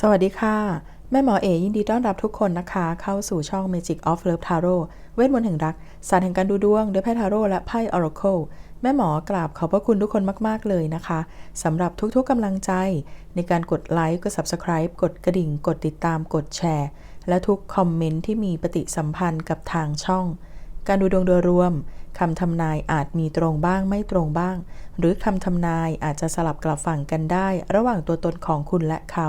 สวัสดีค่ะ แม่หมอเอยินดีต้อนรับทุกคนนะคะ เข้าสู่ช่อง Magic of Love Tarot เวทมนต์แห่งรัก ศาสตร์แห่งการดูดวงด้วยไพ่ทาโร่และไพ่ Oracle แม่หมอกราบขอบพระคุณทุกคนมาก ๆ เลยนะคะสำหรับทุกๆกำลังใจ ในการกดไลค์กด Subscribe กดกระดิ่ง กดติดตามกดแชร์ และทุกคอมเมนต์ที่มีปฏิสัมพันธ์กับทางช่อง การดูดวงโดยรวมคำทำนายอาจมีตรงบ้างไม่ตรงบ้าง หรือคำทำนายอาจจะสลับกลับฝั่งกันได้ ระหว่างตัวตนของคุณและเขา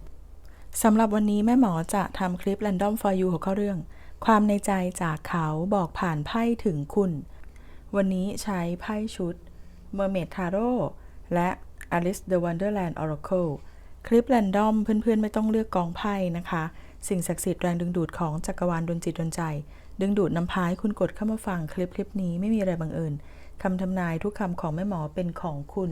สำหรับวันนี้แม่หมอจะทำคลิป Random for You หัวข้อเรื่อง ความในใจจากเขาบอกผ่านไพ่ถึงคุณ วันนี้ใช้ไพ่ชุด Mermaid Tarot และ Alice the Wonderland Oracle คลิป Random เพื่อนๆ ไม่ต้องเลือกกองไพ่นะคะ สิ่งศักดิ์สิทธิ์แรงดึงดูดของจักรวาลดนจิตดนใจ ดึงดูดนำพาให้คุณกดเข้ามาฟังคลิปคลิปนี้ไม่มีอะไรบังเอิญคำทำนายทุกคำของแม่หมอเป็นของคุณ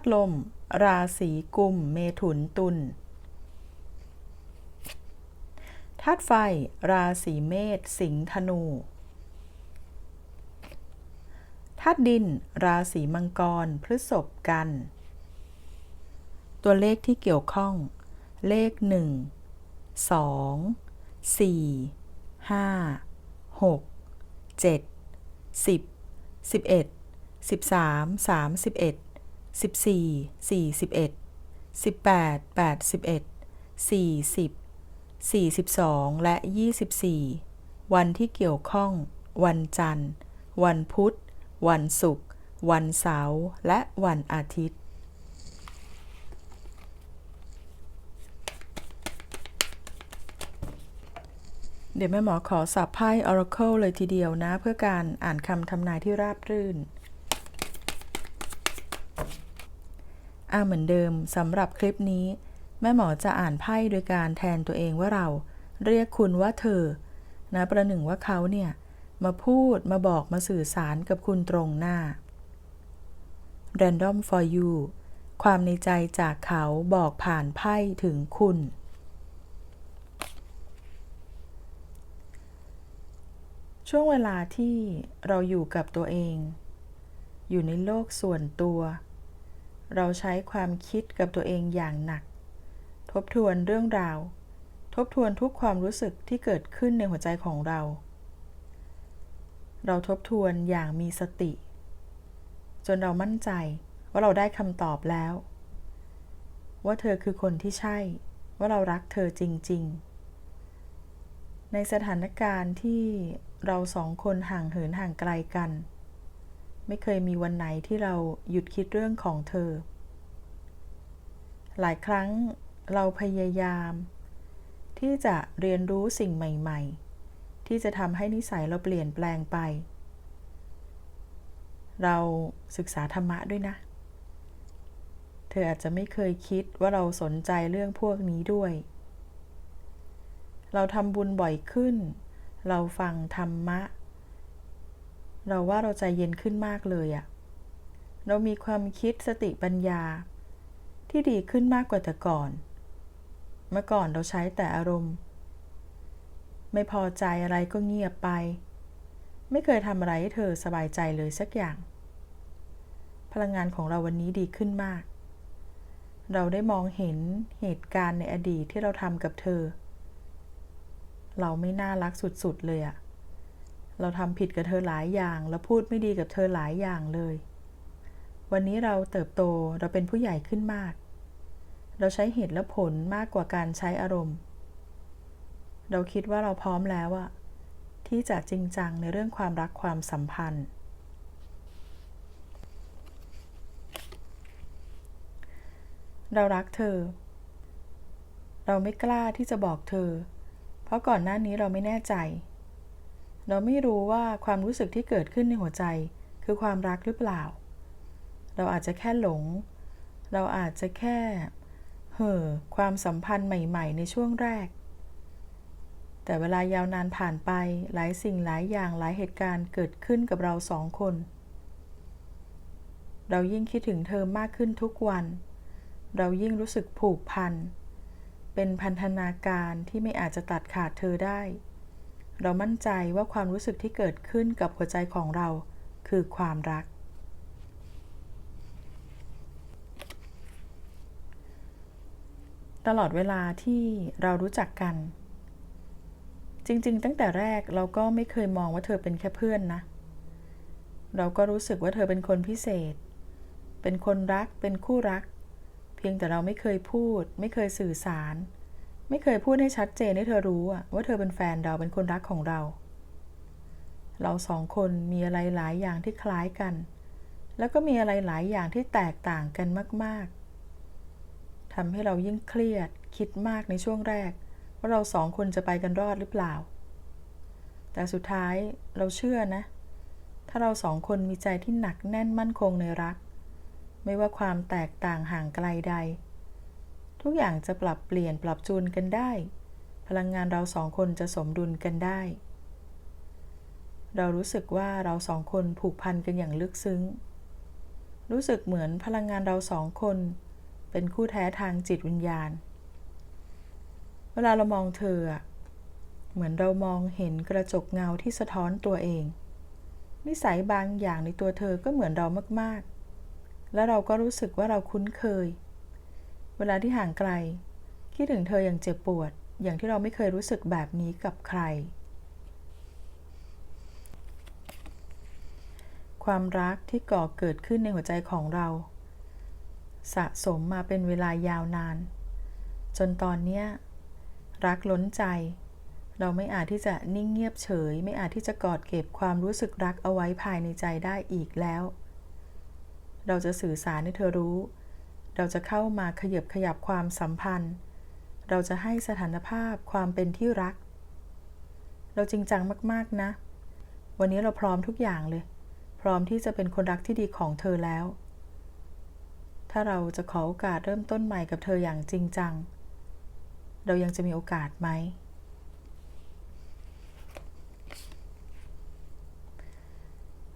ตุลม ราศีกุม เมถุนตุลธาตุไฟ ราศีเมษสิงห์ธนูธาตุดิน ราศีมังกร พฤษภกัน ตัวเลขที่เกี่ยวข้อง เลข 1 2 4 5 6 7 10 11 13 31 14 41 18 81 40 42และ24วันที่เกี่ยวข้อง วันจันทร์ วันพุธ วันศุกร์ วันเสาร์ และวันอาทิตย์เดี๋ยวแม่หมอขอสับไพ่ Oracle เลยทีเดียวนะ เพื่อการอ่านคำทำนายที่ราบรื่น อ่าเหมือนเดิมสำหรับคลิปนี้ แม่หมอจะอ่านไพ่โดยการแทนตัวเองว่าเรา เรียกคุณว่าเธอ นะประหนึ่งว่าเขาเนี่ย มาพูดมาบอกมาสื่อสารกับคุณตรงหน้า Random for you ความในใจจากเขาบอกผ่านไพ่ถึงคุณ ช่วงเวลาที่เราอยู่กับตัวเอง อยู่ในโลกส่วนตัว เราใช้ความคิดกับตัวเองอย่างหนัก ทบทวนเรื่องราว ทบทวนทุกความรู้สึกที่เกิดขึ้นในหัวใจของเรา เราทบทวนอย่างมีสติ จนเรามั่นใจว่าเราได้คำตอบแล้ว ว่าเธอคือคนที่ใช่ ว่าเรารักเธอจริง ๆ ในสถานการณ์ที่เราสองคนห่างเหินห่างไกลกัน ไม่เคยมีวันไหนที่เราหยุดคิดเรื่องของเธอ หลายครั้งเราพยายาม ที่จะเรียนรู้สิ่งใหม่ ๆ ที่จะทำให้นิสัยเราเปลี่ยนแปลงไป เราศึกษาธรรมะด้วยนะ เธออาจจะไม่เคยคิดว่าเราสนใจเรื่องพวกนี้ด้วย เราทำบุญบ่อยขึ้น เราฟังธรรมะ เราว่าเราใจเย็นขึ้นมากเลยอะเรามีความคิดสติปัญญา ที่ดีขึ้นมากกว่าแต่ก่อน เมื่อก่อนเราใช้แต่อารมณ์ ไม่พอใจอะไรก็เงียบไป ไม่เคยทำอะไรให้เธอสบายใจเลยสักอย่าง พลังงานของเราวันนี้ดีขึ้นมาก เราได้มองเห็นเหตุการณ์ในอดีตที่เราทำกับเธอ เราไม่น่ารักสุดๆเลยอะ เราทำผิดกับเธอหลายอย่าง แล้วพูดไม่ดีกับเธอหลายอย่างเลย วันนี้เราเติบโตเราเป็นผู้ใหญ่ขึ้นมาก เราใช้เหตุและผลมากกว่าการใช้อารมณ์ เราคิดว่าเราพร้อมแล้วอะที่จะจริงจังในเรื่องความรักความสัมพันธ์ เรารักเธอ เราไม่กล้าที่จะบอกเธอ เพราะก่อนหน้านี้เราไม่แน่ใจ เราไม่รู้ว่าความรู้สึกที่เกิดขึ้นในหัวใจ คือความรักหรือเปล่า เราอาจจะแค่หลง เราอาจจะแค่เห่อความสัมพันธ์ใหม่ ๆ ในช่วงแรก แต่เวลายาวนานผ่านไปหลายสิ่งหลายอย่างหลายเหตุการณ์เกิดขึ้นกับเราสองคน เรายิ่งคิดถึงเธอมากขึ้นทุกวัน เรายิ่งรู้สึกผูกพัน เป็นพันธนาการที่ไม่อาจจะตัดขาดเธอได้ เรามั่นใจว่าความรู้สึกที่เกิดขึ้นกับหัวใจของเรา คือความรัก ตลอดเวลาที่เรารู้จักกัน จริง ๆ ตั้งแต่แรกเราก็ไม่เคยมองว่าเธอเป็นแค่เพื่อนนะ เราก็รู้สึกว่าเธอเป็นคนพิเศษ เป็นคนรัก เป็นคู่รัก เพียงแต่เราไม่เคยพูด ไม่เคยสื่อสาร ไม่เคยพูดให้ชัดเจนให้เธอรู้ว่าเธอเป็นแฟนเราเป็นคนรักของเรา เราสองคนมีอะไรหลายอย่างที่คล้ายกัน แล้วก็มีอะไรหลายอย่างที่แตกต่างกันมาก ๆทำให้เรายิ่งเครียดคิดมากในช่วงแรก ว่าเราสองคนจะไปกันรอดหรือเปล่า แต่สุดท้ายเราเชื่อนะ ถ้าเราสองคนมีใจที่หนักแน่นมั่นคงในรัก ไม่ว่าความแตกต่างห่างไกลใด ทุกอย่างจะปรับเปลี่ยนปรับจูนกันได้ พลังงานเราสองคนจะสมดุลกันได้ เรารู้สึกว่าเราสองคนผูกพันกันอย่างลึกซึ้ง รู้สึกเหมือนพลังงานเราสองคน เป็นคู่แท้ทางจิตวิญญาณ เวลาเรามองเธออะเหมือนเรามองเห็นกระจกเงาที่สะท้อนตัวเอง นิสัยบางอย่างในตัวเธอก็เหมือนเรามากๆ และเราก็รู้สึกว่าเราคุ้นเคย เวลาที่ห่างไกล คิดถึงเธออย่างเจ็บปวด อย่างที่เราไม่เคยรู้สึกแบบนี้กับใคร ความรักที่ก่อเกิดขึ้นในหัวใจของเรา สะสมมาเป็นเวลายาวนาน จนตอนเนี้ยรักล้นใจ เราไม่อาจที่จะนิ่งเงียบเฉย ไม่อาจที่จะกอดเก็บความรู้สึกรักเอาไว้ภายในใจได้อีกแล้ว เราจะสื่อสารให้เธอรู้ เราจะเข้ามาขยับขยับความสัมพันธ์ เราจะให้สถานภาพความเป็นที่รัก เราจริงจังมากๆนะ วันนี้เราพร้อมทุกอย่างเลย พร้อมที่จะเป็นคนรักที่ดีของเธอแล้ว ถ้าเราจะขอโอกาสเริ่มต้นใหม่กับเธออย่างจริงจัง เรายังจะมีโอกาสไหม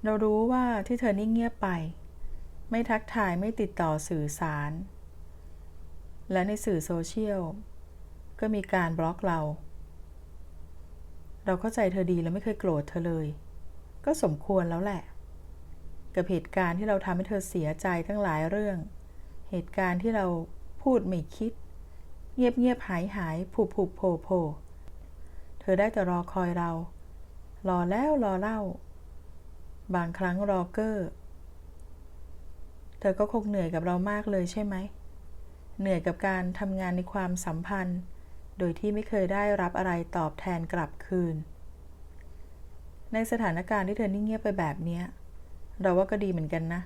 เรารู้ว่าที่เธอนิ่งเงียบไป ไม่ทักทายไม่ติดต่อสื่อสาร และในสื่อโซเชียลก็มีการบล็อกเรา เราเข้าใจเธอดีและไม่เคยโกรธเธอเลย ก็สมควรแล้วแหละ กับเหตุการณ์ที่เราทำให้เธอเสียใจทั้งหลายเรื่อง เหตุการณ์ที่เราพูดไม่คิด เงียบเงียบหายหายผูบผูบโผโผเธอได้แต่รอคอยเรา รอแล้วรอเล่า บางครั้งรอเกอร์ ธอก็คงเหนื่อยกับเรามากเลยใช่ไหม เหนื่อยกับการทำงานในความสัมพันธ์ โดยที่ไม่เคยได้รับอะไรตอบแทนกลับคืน ในสถานการณ์ที่เธอนิ่งเงียบไปแบบนี้ เราว่าก็ดีเหมือนกันนะ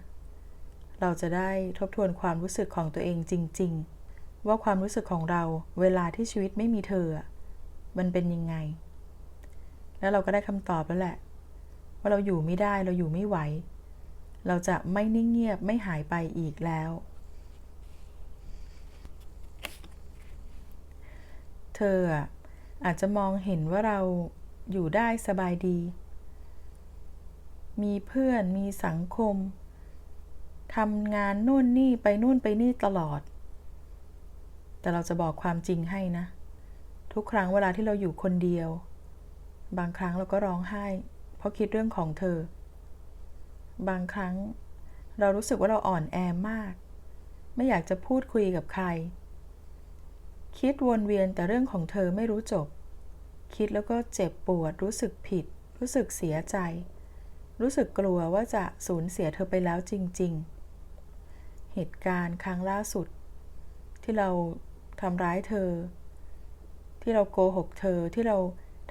เราจะได้ทบทวนความรู้สึกของตัวเองจริง ๆ ว่าความรู้สึกของเราเวลาที่ชีวิตไม่มีเธอ มันเป็นยังไง แล้วเราก็ได้คำตอบแล้วแหละ ว่าเราอยู่ไม่ได้เราอยู่ไม่ไหว เราจะไม่นิ่งเงียบไม่หายไปอีกแล้ว เธออาจจะมองเห็นว่าเราอยู่ได้สบายดี มีเพื่อนมีสังคมทำงานนู่นนี่ไปนู่นไปนี่ตลอด แต่เราจะบอกความจริงให้นะ ทุกครั้งเวลาที่เราอยู่คนเดียว บางครั้งเราก็ร้องไห้ เพราะคิดเรื่องของเธอ บางครั้ง เรารู้สึกว่าเราอ่อนแอมาก ไม่อยากจะพูดคุยกับใคร คิดวนเวียนแต่เรื่องของเธอไม่รู้จบ คิดแล้วก็เจ็บปวด รู้สึกผิด รู้สึกเสียใจ รู้สึกกลัวว่าจะสูญเสียเธอไปแล้วจริง ๆ เหตุการณ์ครั้งล่าสุด ที่เราทำร้ายเธอ ที่เราโกหกเธอที่เรา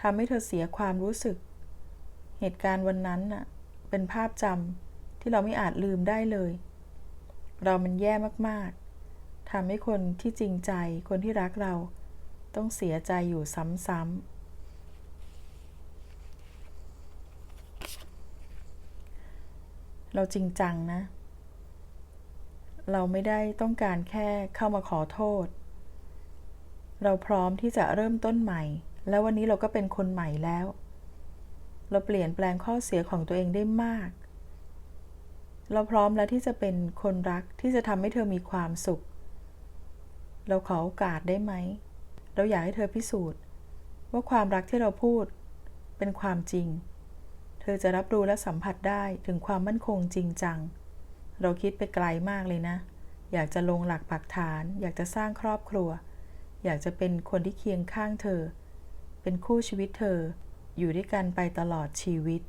ทำให้เธอเสียความรู้สึก เหตุการณ์วันนั้นน่ะ เป็นภาพจำที่เราไม่อาจลืมได้เลย เรามันแย่มากๆทำให้คนที่จริงใจคนที่รักเรา ต้องเสียใจอยู่ซ้ำๆเราจริงจังนะ เราไม่ได้ต้องการแค่เข้ามาขอโทษ เราพร้อมที่จะเริ่มต้นใหม่ แล้ววันนี้เราก็เป็นคนใหม่แล้ว เราเปลี่ยนแปลงข้อเสียของตัวเองได้มาก เราพร้อมแล้วที่จะเป็นคนรักที่จะทำให้เธอมีความสุข เราขอโอกาสได้ไหม เราอยากให้เธอพิสูจน์ ว่าความรักที่เราพูดเป็นความจริง เธอจะรับรู้และสัมผัสได้ถึงความมั่นคงจริงจัง เราคิดไปไกลมากเลยนะ อยากจะลงหลักปักฐาน อยากจะสร้างครอบครัว อยากจะเป็นคนที่เคียงข้างเธอ เป็นคู่ชีวิตเธอ อยู่ด้วยกันไปตลอดชีวิต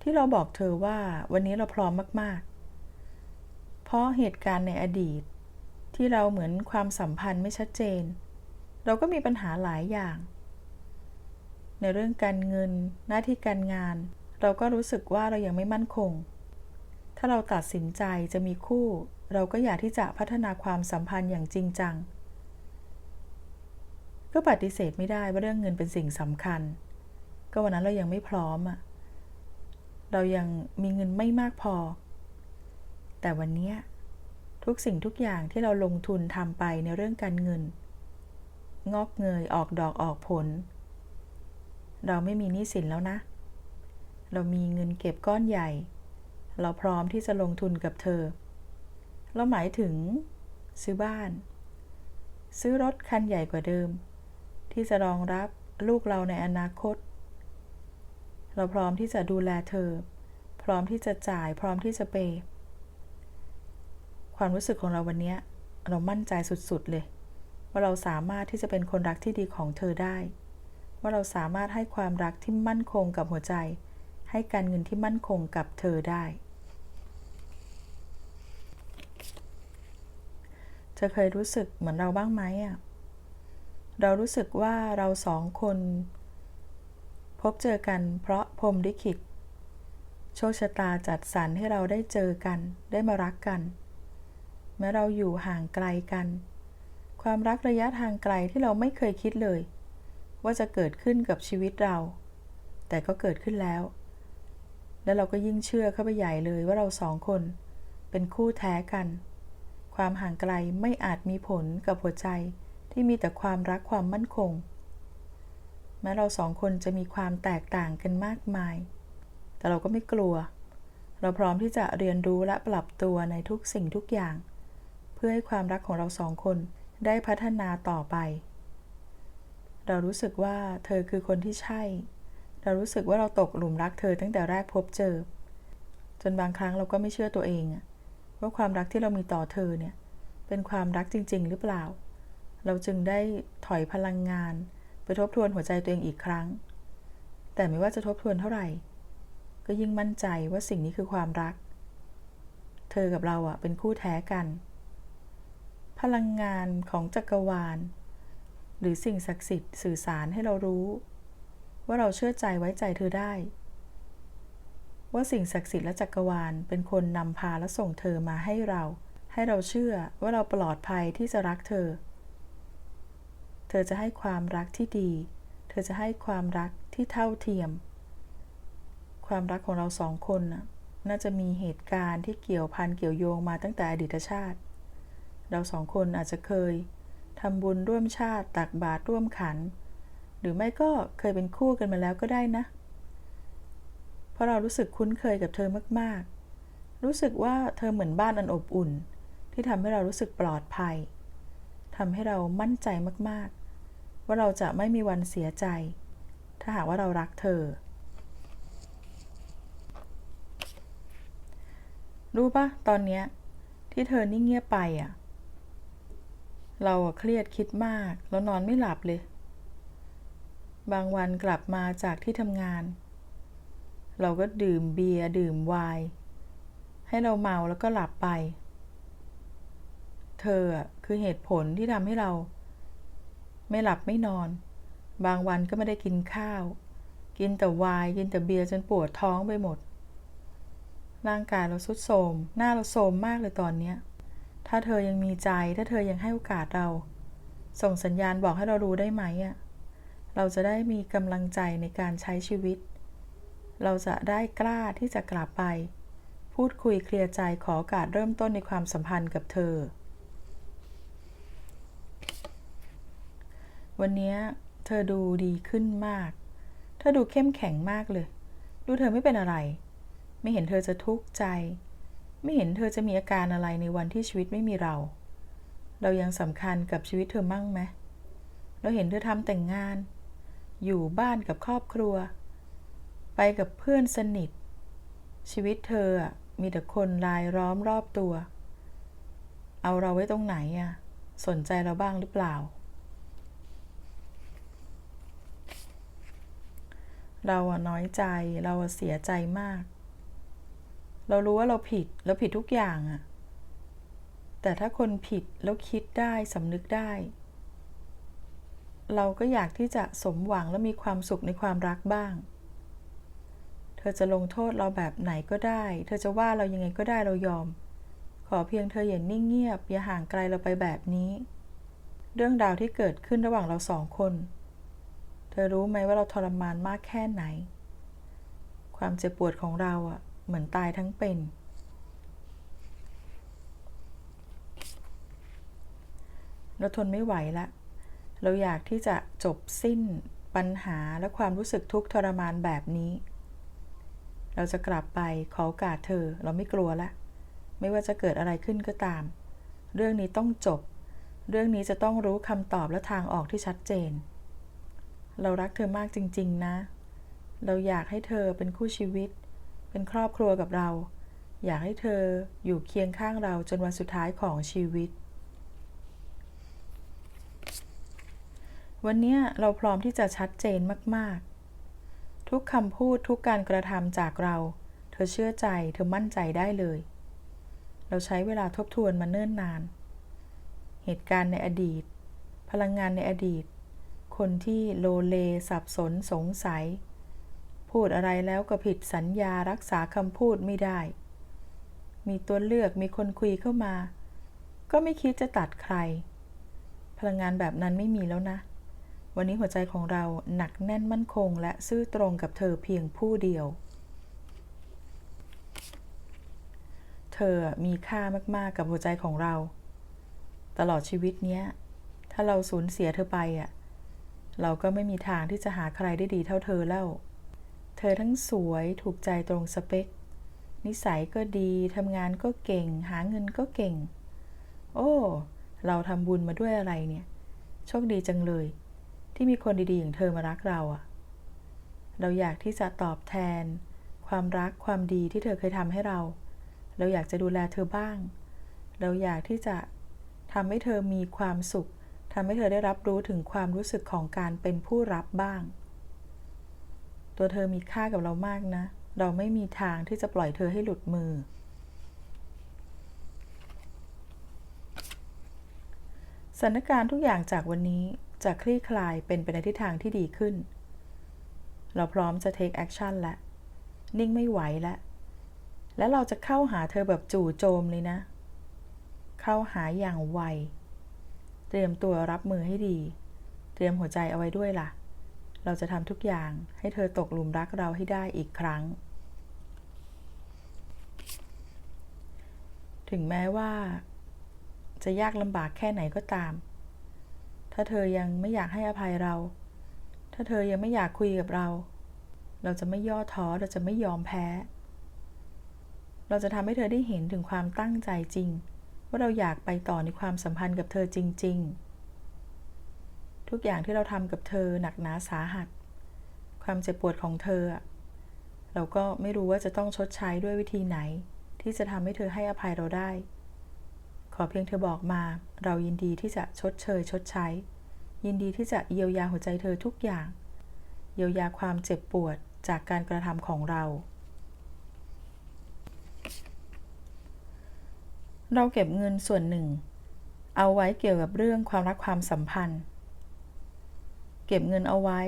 ที่เราบอกเธอว่าวันนี้เราพร้อมมาก ๆ เพราะเหตุการณ์ในอดีต ที่เราเหมือนความสัมพันธ์ไม่ชัดเจน เราก็มีปัญหาหลายอย่าง ในเรื่องการเงินหน้าที่การงาน เราก็รู้สึกว่าเรายังไม่มั่นคง ถ้าเราตัดสินใจจะมีคู่ เราก็อยากที่จะพัฒนาความสัมพันธ์อย่างจริงจัง ก็ปฏิเสธไม่ได้ว่าเรื่องเงินเป็นสิ่งสำคัญ ก็วันนั้นเรายังไม่พร้อมอะเรายังมีเงินไม่มากพอ แต่วันนี้ทุกสิ่งทุกอย่างที่เราลงทุนทำไปในเรื่องการเงิน งอกเงยออกดอกออกผล เราไม่มีหนี้สินแล้วนะ เรามีเงินเก็บก้อนใหญ่ เราพร้อมที่จะลงทุนกับเธอ เราหมายถึงซื้อบ้าน ซื้อรถคันใหญ่กว่าเดิม ที่จะรองรับลูกเราในอนาคต เราพร้อมที่จะดูแลเธอ พร้อมที่จะจ่ายพร้อมที่จะเปย์ความรู้สึกของเราวันนี้เรามั่นใจสุดๆเลย ว่าเราสามารถที่จะเป็นคนรักที่ดีของเธอได้ ว่าเราสามารถให้ความรักที่มั่นคงกับหัวใจ ให้การเงินที่มั่นคงกับเธอได้ เธอเคยรู้สึกเหมือนเราบ้างไหมอะ เรารู้สึกว่าเราสองคน พบเจอกันเพราะพรมลิขิต โชคชะตาจัดสรรให้เราได้เจอกัน ได้มารักกัน แม้เราอยู่ห่างไกลกัน ความรักระยะทางไกลที่เราไม่เคยคิดเลย ว่าจะเกิดขึ้นกับชีวิตเรา แต่ก็เกิดขึ้นแล้ว แล้วเราก็ยิ่งเชื่อเข้าไปใหญ่เลยว่าเราสองคน เป็นคู่แท้กัน ความห่างไกลไม่อาจมีผลกับหัวใจ ที่มีแต่ความรักความมั่นคง แม้เราสองคนจะมีความแตกต่างกันมากมาย แต่เราก็ไม่กลัว เราพร้อมที่จะเรียนรู้และปรับตัวในทุกสิ่งทุกอย่าง เพื่อให้ความรักของเราสองคนได้พัฒนาต่อไป เรารู้สึกว่าเธอคือคนที่ใช่ เรารู้สึกว่าเราตกหลุมรักเธอตั้งแต่แรกพบเจอ จนบางครั้งเราก็ไม่เชื่อตัวเองว่าความรักที่เรามีต่อเธอเนี่ยเป็นความรักจริง ๆ หรือเปล่า เราจึงได้ถอยพลังงาน ไปทบทวนหัวใจตัวเองอีกครั้ง แต่ไม่ว่าจะทบทวนเท่าไหร่ ก็ยิ่งมั่นใจว่าสิ่งนี้คือความรัก เธอกับเราอะเป็นคู่แท้กัน พลังงานของจักรวาล หรือสิ่งศักดิ์สิทธิ์สื่อสารให้เรารู้ ว่าเราเชื่อใจไว้ใจเธอได้ ว่าสิ่งศักดิ์สิทธิ์และจักรวาลเป็นคนนำพาและส่งเธอมาให้เรา ให้เราเชื่อว่าเราปลอดภัยที่จะรักเธอ เธอจะให้ความรักที่ดี เธอจะให้ความรักที่เท่าเทียม ความรักของเราสองคนน่ะน่าจะมีเหตุการณ์ที่เกี่ยวพันเกี่ยวโยงมาตั้งแต่อดีตชาติ เราสองคนอาจจะเคยทำบุญร่วมชาติตักบาตรร่วมขัน หรือไม่ก็เคยเป็นคู่กันมาแล้วก็ได้นะ เพราะเรารู้สึกคุ้นเคยกับเธอมาก ๆ รู้สึกว่าเธอเหมือนบ้านอันอบอุ่น ที่ทำให้เรารู้สึกปลอดภัยทำให้เรามั่นใจมาก ว่าเราจะไม่มีวันเสียใจ ถ้าหากว่าเรารักเธอ รู้ปะตอนเนี้ยที่เธอนิ่งเงียบไปอะ เราเครียดคิดมาก แล้วนอนไม่หลับเลย บางวันกลับมาจากที่ทำงาน เราก็ดื่มเบียร์ดื่มไวน์ให้เราเมาแล้วก็หลับไป เธอคือเหตุผลที่ทำให้เรา ไม่หลับไม่นอน บางวันก็ไม่ได้กินข้าว กินแต่วน์กินแต่เบียร์จนปวดท้องไปหมด ร่างกายเราสุดโทรมหน้าเราโทรมมากเลยตอนเนี้ย ถ้าเธอยังมีใจ ถ้าเธอยังให้โอกาสเรา ส่งสัญญาณบอกให้เรารู้ได้ไหมอะเราจะได้มีกำลังใจในการใช้ชีวิต เราจะได้กล้าที่จะกลับไป พูดคุยเคลียร์ใจขอโอกาสเริ่มต้นในความสัมพันธ์กับเธอ วันนี้เธอดูดีขึ้นมาก เธอดูเข้มแข็งมากเลย ดูเธอไม่เป็นอะไร ไม่เห็นเธอจะทุกข์ใจ ไม่เห็นเธอจะมีอาการอะไรในวันที่ชีวิตไม่มีเรา เรายังสำคัญกับชีวิตเธอมั่งไหม เราเห็นเธอทำแต่งงาน อยู่บ้านกับครอบครัว ไปกับเพื่อนสนิท ชีวิตเธอมีแต่คนรายล้อมรอบตัว เอาเราไว้ตรงไหนอะสนใจเราบ้างหรือเปล่า เราอะน้อยใจ เราเสียใจมาก เรารู้ว่าเราผิด เราผิดทุกอย่างอะแต่ถ้าคนผิดแล้วคิดได้สำนึกได้ เราก็อยากที่จะสมหวังและมีความสุขในความรักบ้าง เธอจะลงโทษเราแบบไหนก็ได้ เธอจะว่าเรายังไงก็ได้เรายอม ขอเพียงเธออย่านิ่งเงียบ อย่าห่างไกลเราไปแบบนี้ เรื่องราวที่เกิดขึ้นระหว่างเราสองคน ธอรู้ไหมว่าเราทรมานมากแค่ไหน ความเจ็บปวดของเราอะ่ะ เหมือนตายทั้งเป็น เราทนไม่ไหวละ เราอยากที่จะจบสิ้นปัญหาและความรู้สึกทุกข์ทรมานแบบนี้ เราจะกลับไปขอโอกาสเธอ เราไม่กลัวละ ไม่ว่าจะเกิดอะไรขึ้นก็ตาม เรื่องนี้ต้องจบ เรื่องนี้จะต้องรู้คำตอบและทางออกที่ชัดเจน เรารักเธอมากจริง ๆ นะ เราอยากให้เธอเป็นคู่ชีวิต เป็นครอบครัวกับเรา อยากให้เธออยู่เคียงข้างเราจนวันสุดท้ายของชีวิต วันนี้เราพร้อมที่จะชัดเจนมาก ๆ ทุกคำพูดทุกการกระทำจากเรา เธอเชื่อใจ เธอมั่นใจได้เลย เราใช้เวลาทบทวนมาเนิ่นนาน เหตุการณ์ในอดีต พลังงานในอดีต คนที่โลเลสับสนสงสัย พูดอะไรแล้วก็ผิดสัญญารักษาคำพูดไม่ได้ มีตัวเลือกมีคนคุยเข้ามา ก็ไม่คิดจะตัดใคร พลังงานแบบนั้นไม่มีแล้วนะ วันนี้หัวใจของเราหนักแน่นมั่นคง และซื่อตรงกับเธอเพียงผู้เดียว เธอมีค่ามากๆกับหัวใจของเรา ตลอดชีวิตเนี้ย ถ้าเราสูญเสียเธอไปอะ เราก็ไม่มีทางที่จะหาใครได้ดีเท่าเธอแล้ว เธอทั้งสวยถูกใจตรงสเปค นิสัยก็ดีทำงานก็เก่ง หาเงินก็เก่ง โอ้ เราทำบุญมาด้วยอะไรเนี่ย โชคดีจังเลย ที่มีคนดีๆ อย่างเธอมารักเราอะเราอยากที่จะตอบแทน ความรักความดีที่เธอเคยทำให้เรา เราอยากจะดูแลเธอบ้าง เราอยากที่จะทำให้เธอมีความสุข ทำให้เธอได้รับรู้ถึงความรู้สึกของการเป็นผู้รับบ้าง ตัวเธอมีค่ากับเรามากนะ เราไม่มีทางที่จะปล่อยเธอให้หลุดมือ สถานการณ์ทุกอย่างจากวันนี้จะคลี่คลายเป็นไปในทิศทางที่ดีขึ้น เราพร้อมจะ take action แล้วนิ่งไม่ไหวแล้ว และเราจะเข้าหาเธอแบบจู่โจมเลยนะ เข้าหาอย่างไว เตรียมตัวรับมือให้ดี เตรียมหัวใจเอาไว้ด้วยล่ะ เราจะทำทุกอย่างให้เธอตกหลุมรักเราให้ได้อีกครั้ง ถึงแม้ว่า จะยากลำบากแค่ไหนก็ตาม ถ้าเธอยังไม่อยากให้อภัยเรา ถ้าเธอยังไม่อยากคุยกับเรา เราจะไม่ย่อท้อ เราจะไม่ยอมแพ้ เราจะทำให้เธอได้เห็นถึงความตั้งใจจริง ว่าเราอยากไปต่อในความสัมพันธ์กับเธอจริง ๆ ทุกอย่างที่เราทำกับเธอหนักหนาสาหัส ความเจ็บปวดของเธอ เราก็ไม่รู้ว่าจะต้องชดใช้ด้วยวิธีไหน ที่จะทำให้เธอให้อภัยเราได้ ขอเพียงเธอบอกมา เรายินดีที่จะชดเชยชดใช้ ยินดีที่จะเยียวยาหัวใจเธอทุกอย่าง เยียวยาความเจ็บปวดจากการกระทำของเรา เราเก็บเงินส่วนหนึ่ง เอาไว้เกี่ยวกับเรื่องความรักความสัมพันธ์ เก็บเงินเอาไว้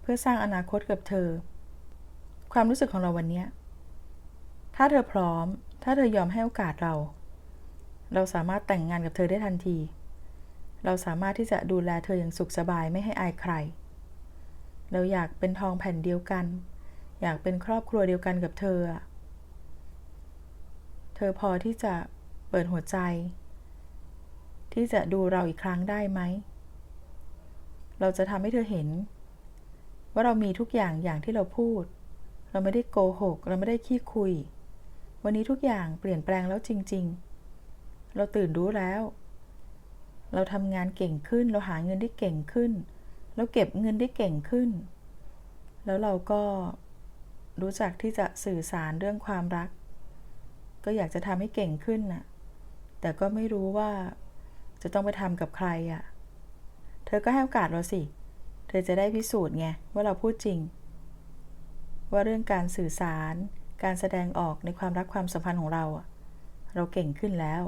เพื่อสร้างอนาคตกับเธอ ความรู้สึกของเราวันนี้ ถ้าเธอพร้อม ถ้าเธอยอมให้โอกาสเรา เราสามารถแต่งงานกับเธอได้ทันที เราสามารถที่จะดูแลเธออย่างสุขสบายไม่ให้อายใคร เราอยากเป็นทองแผ่นเดียวกัน อยากเป็นครอบครัวเดียวกันกับเธอ เธอพอที่จะ เปิดหัวใจ ที่จะดูเราอีกครั้งได้ไหม เราจะทำให้เธอเห็น ว่าเรามีทุกอย่างอย่างที่เราพูด เราไม่ได้โกหก เราไม่ได้ขี้คุย วันนี้ทุกอย่างเปลี่ยนแปลงแล้วจริง ๆ เราตื่นรู้แล้ว เราทำงานเก่งขึ้น เราหาเงินได้เก่งขึ้น เราเก็บเงินได้เก่งขึ้น แล้วเราก็รู้จักที่จะสื่อสารเรื่องความรัก ก็อยากจะทำให้เก่งขึ้นน่ะ แต่ก็ไม่รู้ว่า จะต้องไปทำกับใครอะ่ะ เธอก็ให้โอกาสเราสิ เธอจะได้พิสูจน์ไงว่าเราพูดจริง ว่าเรื่องการสื่อสาร การแสดงออกในความรักความสัมพันธ์ของเราอะเราเก่งขึ้นแล้ว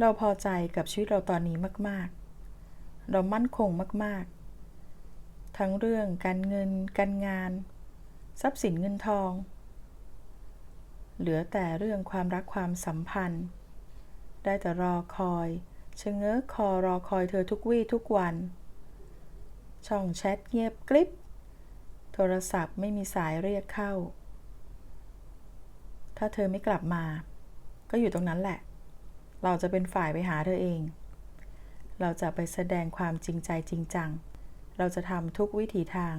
เราพอใจกับชีวิตเราตอนนี้มาก ๆ เรามั่นคงมาก ๆ ทั้งเรื่องการเงิน การงาน ทรัพย์สินเงินทอง เหลือแต่เรื่องความรักความสัมพันธ์ ได้แต่รอคอยชะเง้อคอรอคอยเธอทุกวี่ทุกวัน ช่องแชทเงียบกริบ โทรศัพท์ไม่มีสายเรียกเข้า ถ้าเธอไม่กลับมา ก็อยู่ตรงนั้นแหละ เราจะเป็นฝ่ายไปหาเธอเอง เราจะไปแสดงความจริงใจจริงจัง เราจะทำทุกวิถีทาง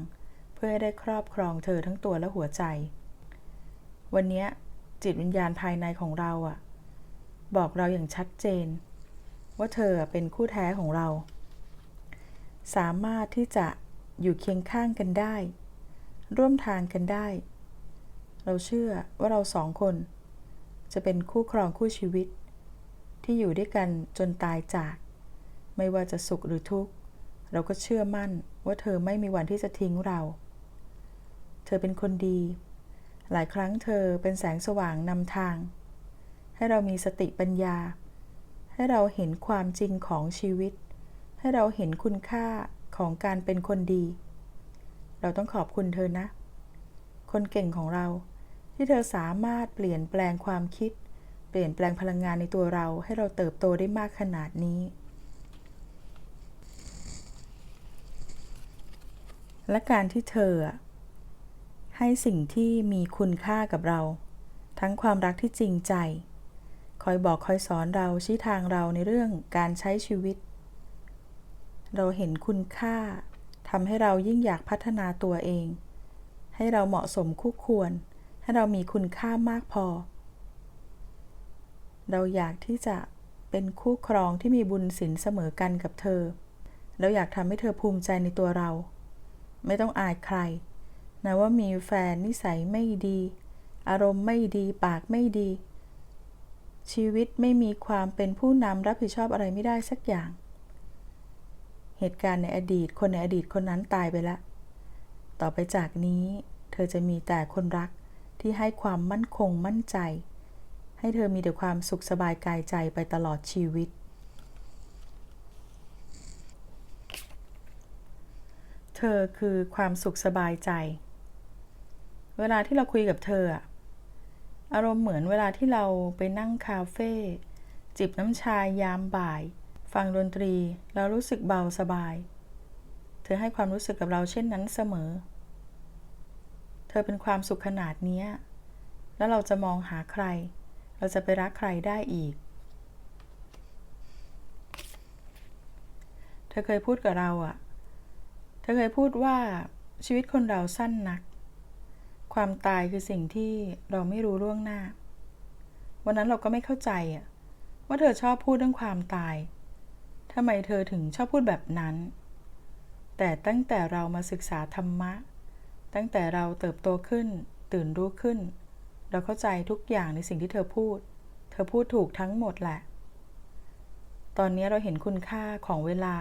เพื่อให้ได้ครอบครองเธอทั้งตัวและหัวใจ วันนี้ จิตวิญญาณภายในของเราอะบอกเราอย่างชัดเจน ว่าเธอเป็นคู่แท้ของเรา สามารถที่จะอยู่เคียงข้างกันได้ ร่วมทางกันได้ เราเชื่อว่าเราสองคน จะเป็นคู่ครองคู่ชีวิต ที่อยู่ด้วยกันจนตายจาก ไม่ว่าจะสุขหรือทุกข์ เราก็เชื่อมั่นว่าเธอไม่มีวันที่จะทิ้งเรา เธอเป็นคนดี หลายครั้งเธอเป็นแสงสว่างนำทาง ให้เรามีสติปัญญา ให้เราเห็นความจริงของชีวิต ให้เราเห็นคุณค่าของการเป็นคนดี เราต้องขอบคุณเธอนะ คนเก่งของเราที่เธอสามารถเปลี่ยนแปลงความคิด เปลี่ยนแปลงพลังงานในตัวเราให้เราเติบโตได้มากขนาดนี้ และการที่เธอ ให้สิ่งที่มีคุณค่ากับเรา ทั้งความรักที่จริงใจ คอยบอกคอยสอนเราชี้ทางเราในเรื่องการใช้ชีวิต เราเห็นคุณค่าทำให้เรายิ่งอยากพัฒนาตัวเอง ให้เราเหมาะสมคู่ควร ให้เรามีคุณค่ามากพอ เราอยากที่จะเป็นคู่ครองที่มีบุญสินเสมอกันกับเธอ เราอยากทำให้เธอภูมิใจในตัวเรา ไม่ต้องอายใคร นะว่ามีแฟนนิสัยไม่ดี อารมณ์ไม่ดีปากไม่ดี ชีวิตไม่มีความเป็นผู้นำรับผิดชอบอะไรไม่ได้สักอย่าง เหตุการณ์ในอดีตคนในอดีตคนนั้นตายไปแล้วต่อไปจากนี้ เธอจะมีแต่คนรักที่ให้ความมั่นคงมั่นใจ ให้เธอมีแต่ความสุขสบายกายใจไปตลอดชีวิตเธอคือความสุขสบายใจ เวลาที่เราคุยกับเธออะอารมณ์เหมือนเวลาที่เราไปนั่งคาเฟ่จิบน้ำชายามบ่าย ฟังดนตรีแล้วรู้สึกเบาสบาย เธอให้ความรู้สึกกับเราเช่นนั้นเสมอ เธอเป็นความสุขขนาดเนี้ยแล้วเราจะมองหาใคร เราจะไปรักใครได้อีก เธอเคยพูดกับเราอะเธอเคยพูดว่าชีวิตคนเราสั้นนัก ความตายคือสิ่งที่เราไม่รู้ล่วงหน้า วันนั้นเราก็ไม่เข้าใจอะว่าเธอชอบพูดเรื่องความตายทำไมเธอถึงชอบพูดแบบนั้น แต่ตั้งแต่เรามาศึกษาธรรมะ ตั้งแต่เราเติบโตขึ้น ตื่นรู้ขึ้น เราเข้าใจทุกอย่างในสิ่งที่เธอพูด เธอพูดถูกทั้งหมดแหละ ตอนนี้เราเห็นคุณค่าของเวลา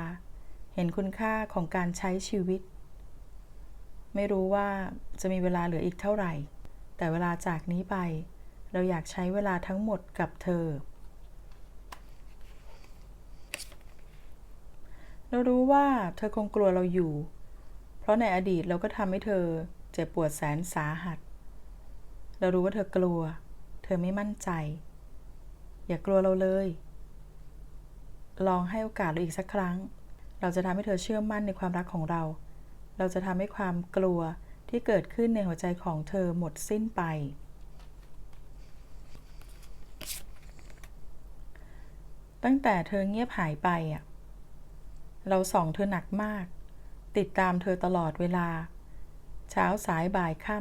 เห็นคุณค่าของการใช้ชีวิต ไม่รู้ว่าจะมีเวลาเหลืออีกเท่าไหร่ แต่เวลาจากนี้ไป เราอยากใช้เวลาทั้งหมดกับเธอ เรารู้ว่าเธอคงกลัวเราอยู่ เพราะในอดีตเราก็ทำให้เธอเจ็บปวดแสนสาหัส เรารู้ว่าเธอกลัว เธอไม่มั่นใจ อย่ากลัวเราเลย ลองให้โอกาสเราอีกสักครั้ง เราจะทำให้เธอเชื่อมั่นในความรักของเรา เราจะทำให้ความกลัวที่เกิดขึ้นในหัวใจของเธอหมดสิ้นไป ตั้งแต่เธอเงียบหายไปอะเราส่องเธอหนักมาก ติดตามเธอตลอดเวลา เช้าสายบ่ายค่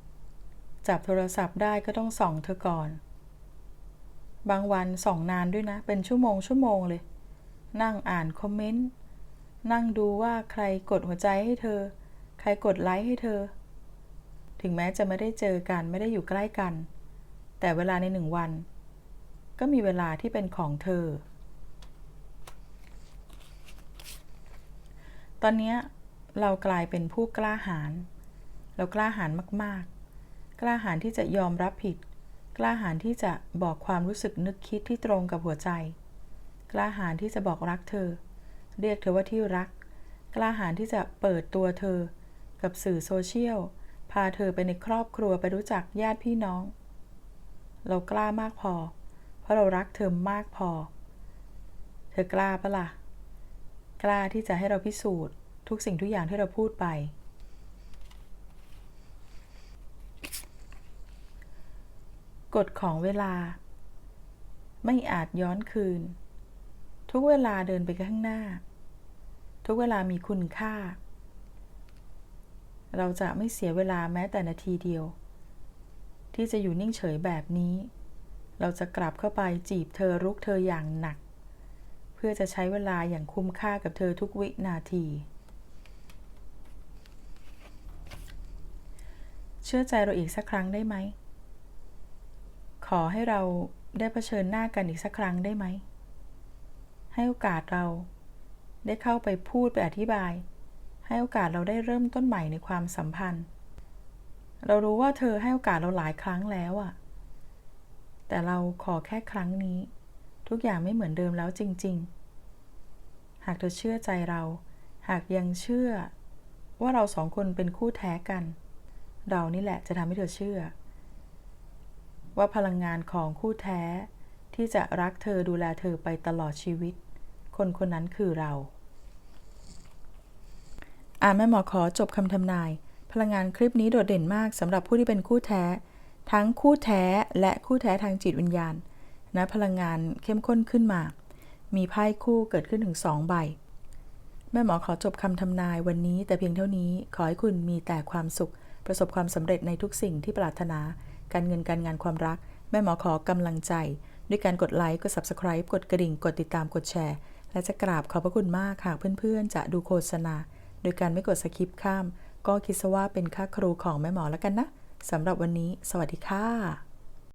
ำจับโทรศัพท์ได้ก็ต้องส่องเธอก่อน บางวันส่องนานด้วยนะ เป็นชั่วโมงชั่วโมงเลย นั่งอ่านคอมเมนต์ นั่งดูว่าใครกดหัวใจให้เธอ ใครกดไลค์ให้เธอ ถึงแม้จะไม่ได้เจอกันไม่ได้อยู่ใกล้กัน แต่เวลาในหนึ่งวัน ก็มีเวลาที่เป็นของเธอ ตอนนี้เรากลายเป็นผู้กล้าหาญเรากล้าหาญมาก ๆ กล้าหาญที่จะยอมรับผิด กล้าหาญที่จะบอกความรู้สึกนึกคิดที่ตรงกับหัวใจ กล้าหาญที่จะบอกรักเธอ เรียกเธอว่าที่รัก กล้าหาญที่จะเปิดตัวเธอ กับสื่อโซเชียล พาเธอไปในครอบครัวไปรู้จักญาติพี่น้อง เรากล้ามากพอ เพราะเรารักเธอมากพอ เธอกล้าปะล่ะ กล้าที่จะให้เราพิสูจน์ ทุกสิ่งทุกอย่างที่เราพูดไป กฎของเวลา ไม่อาจย้อนคืนทุกเวลาเดินไปข้างหน้า ทุกเวลามีคุณค่า เราจะไม่เสียเวลาแม้แต่นาทีเดียว ที่จะอยู่นิ่งเฉยแบบนี้ เราจะกลับเข้าไปจีบเธอรุกเธออย่างหนัก เพื่อจะใช้เวลาอย่างคุ้มค่ากับเธอทุกวินาที เชื่อใจเราอีกสักครั้งได้ไหม ขอให้เราได้เผชิญหน้ากันอีกสักครั้งได้ไหม ให้โอกาสเรา ได้เข้าไปพูดไปอธิบาย ให้โอกาสเราได้เริ่มต้นใหม่ในความสัมพันธ์ เรารู้ว่าเธอให้โอกาสเราหลายครั้งแล้วอะแต่เราขอแค่ครั้งนี้ ทุกอย่างไม่เหมือนเดิมแล้วจริง ๆ หากเธอเชื่อใจเรา หากยังเชื่อ ว่าเราสองคนเป็นคู่แท้กัน เรานี่แหละจะทำให้เธอเชื่อ ว่าพลังงานของคู่แท้ที่จะรักเธอดูแลเธอไปตลอดชีวิต คนคนนั้นคือเรา อ่าแม่หมอขอจบคำทำนาย พลังงานคลิปนี้โดดเด่นมากสำหรับผู้ที่เป็นคู่แท้ ทั้งคู่แท้และคู่แท้ทางจิตวิญญาณ นะพลังงานเข้มข้นขึ้นมา มีไพ่คู่เกิดขึ้นถึง2ใบ แม่หมอขอจบคำทำนายวันนี้แต่เพียงเท่านี้ขอให้คุณมีแต่ความสุข ประสบความสำเร็จในทุกสิ่งที่ปรารถนา การเงินการงานความรัก แม่หมอขอกำลังใจด้วยการกดไลค์ กด Subscribe กดกระดิ่ง กดติดตาม กดแชร์ และจะกราบขอบพระคุณมากหากเพื่อนๆ จะดูโฆษณา โดยการไม่กดสคิปข้าม ก็คิดซะว่าเป็นค่าครูของแม่หมอแล้วกันนะสำหรับวันนี้ สวัสดีค่ะ